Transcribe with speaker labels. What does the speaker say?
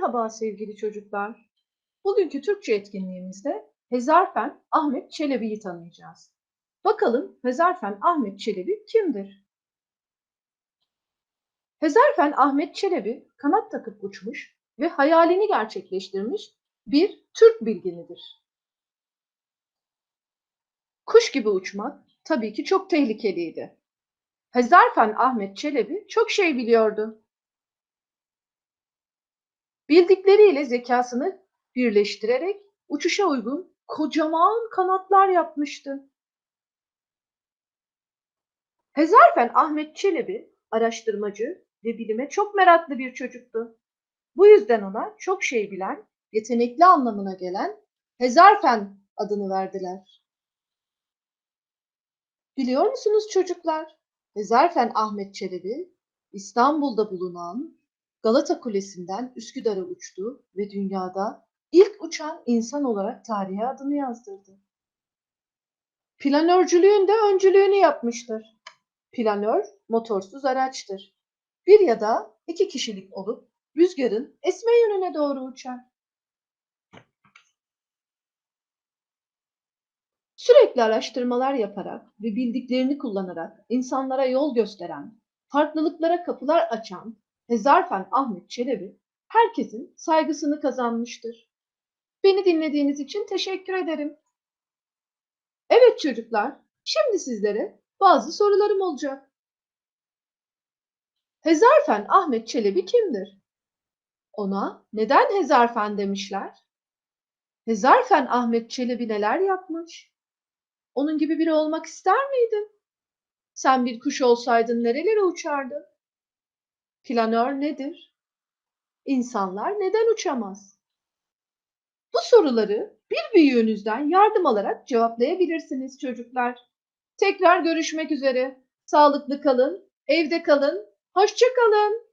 Speaker 1: Merhaba sevgili çocuklar. Bugünkü Türkçe etkinliğimizde Hezarfen Ahmet Çelebi'yi tanıyacağız. Bakalım Hezarfen Ahmet Çelebi kimdir? Hezarfen Ahmet Çelebi kanat takıp uçmuş ve hayalini gerçekleştirmiş bir Türk bilginidir. Kuş gibi uçmak tabii ki çok tehlikeliydi. Hezarfen Ahmet Çelebi çok şey biliyordu. Bildikleriyle zekasını birleştirerek uçuşa uygun kocaman kanatlar yapmıştı. Hezarfen Ahmet Çelebi araştırmacı ve bilime çok meraklı bir çocuktu. Bu yüzden ona çok şey bilen, yetenekli anlamına gelen Hezarfen adını verdiler. Biliyor musunuz çocuklar? Hezarfen Ahmet Çelebi İstanbul'da bulunan Galata Kulesi'nden Üsküdar'a uçtu ve dünyada ilk uçan insan olarak tarihe adını yazdırdı. Planörcülüğün de öncülüğünü yapmıştır. Planör motorsuz araçtır. Bir ya da iki kişilik olup rüzgarın esme yönüne doğru uçar. Sürekli araştırmalar yaparak ve bildiklerini kullanarak insanlara yol gösteren, farklılıklara kapılar açan Hezarfen Ahmet Çelebi herkesin saygısını kazanmıştır. Beni dinlediğiniz için teşekkür ederim. Evet çocuklar, şimdi sizlere bazı sorularım olacak. Hezarfen Ahmet Çelebi kimdir? Ona neden Hezarfen demişler? Hezarfen Ahmet Çelebi neler yapmış? Onun gibi biri olmak ister miydin? Sen bir kuş olsaydın nerelere uçardın? Planör nedir? İnsanlar neden uçamaz? Bu soruları bir büyüğünüzden yardım alarak cevaplayabilirsiniz çocuklar. Tekrar görüşmek üzere. Sağlıklı kalın, evde kalın, hoşça kalın.